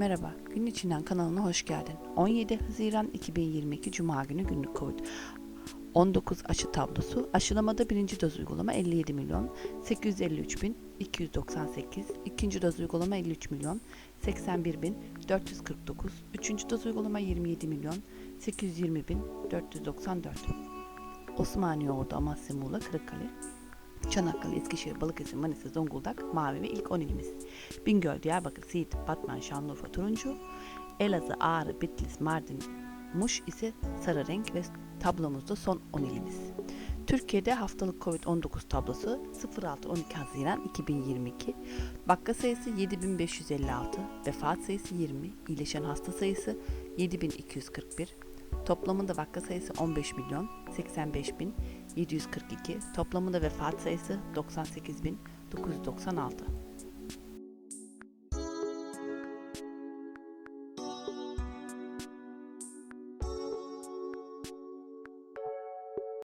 Merhaba, Gün İçinden kanalına hoş geldin. 17 Haziran 2022 Cuma günü günlük Covid. 19 aşı tablosu. Aşılamada birinci doz uygulama 57 milyon 853 bin 298. ikinci doz uygulama 53 milyon 81 bin 449. Üçüncü doz uygulama 27 milyon 820 bin 494. Osmaniye Ordu Amasya Muğla Kırıkkale Çanakkale, Eskişehir, Balıkesir, Manisa, Zonguldak, Mavi ve ilk 10 ilimiz. Bingöl, Diyarbakır, Siirt, Batman, Şanlıurfa, Turuncu, Elazığ, Ağrı, Bitlis, Mardin, Muş ise sarı renk ve tablomuzda son 10 ilimiz. Türkiye'de haftalık Covid-19 tablosu 06-12 Haziran 2022. Vaka sayısı 7556, vefat sayısı 20, iyileşen hasta sayısı 7241, Toplamında vaka sayısı 15 milyon 85 bin 742. Toplamında vefat sayısı 98 bin 996.